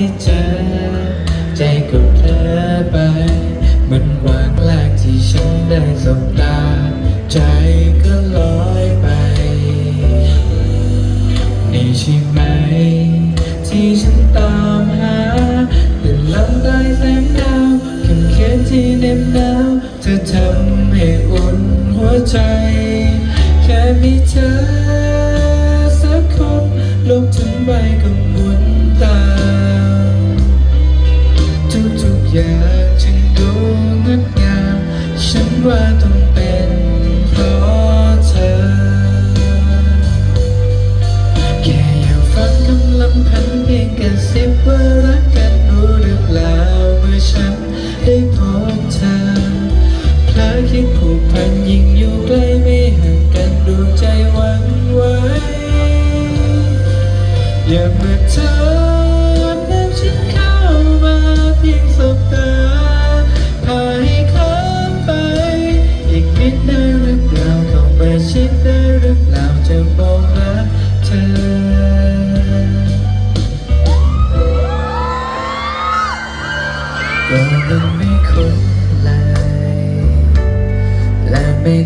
้เจอ ใจกับเธอไปมันวางแรกที่ฉันได้สบตา ใจก็ลอยไปนี่ใช่ไหม ที่ฉันตามหาเป็นลำใต้แสงดาวเข็มเขียนที่เน็บหนาวเธอทำให้อุ่นหัวใจ แค่มีเธอสักคนลงถึง ฉันว่าต้องเป็น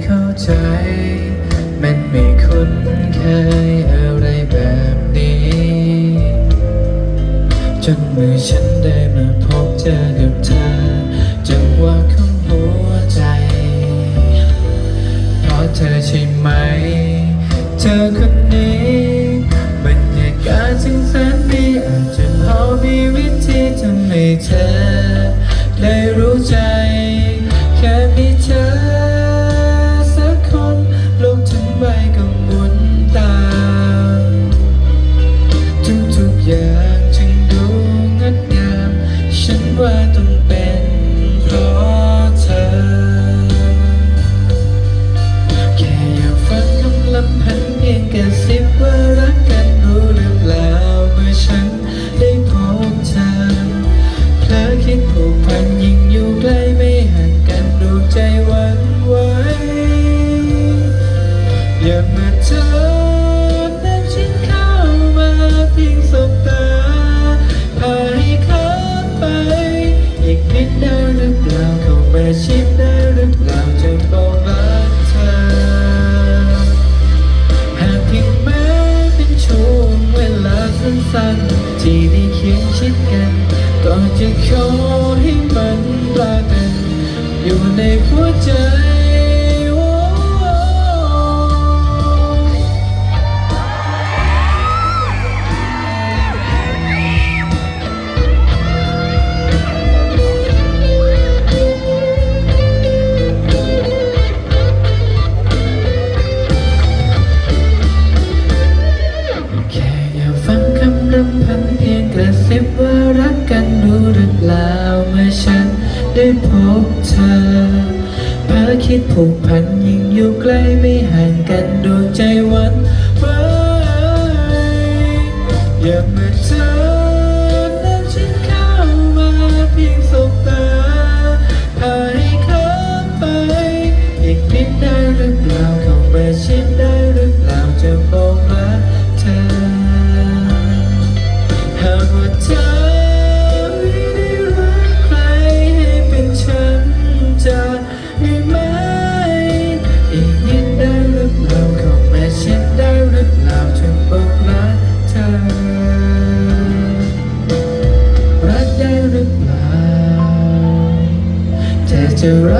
เข้าใจ มันไม่คุ้นเคยอะไรแบบนี้ จนเมื่อฉันได้มาพบเจอกับเธอจังหวะของหัวใจเพราะเธอใช่ไหม เธอคนนี้ อยู่ในหัวใจ คิดผูกพันยิ่งอยู่ใกล้ไม่ห่างกันดวงใจวันไวอย่าเม่ รักได้หรือเปล่าเธอจะรัก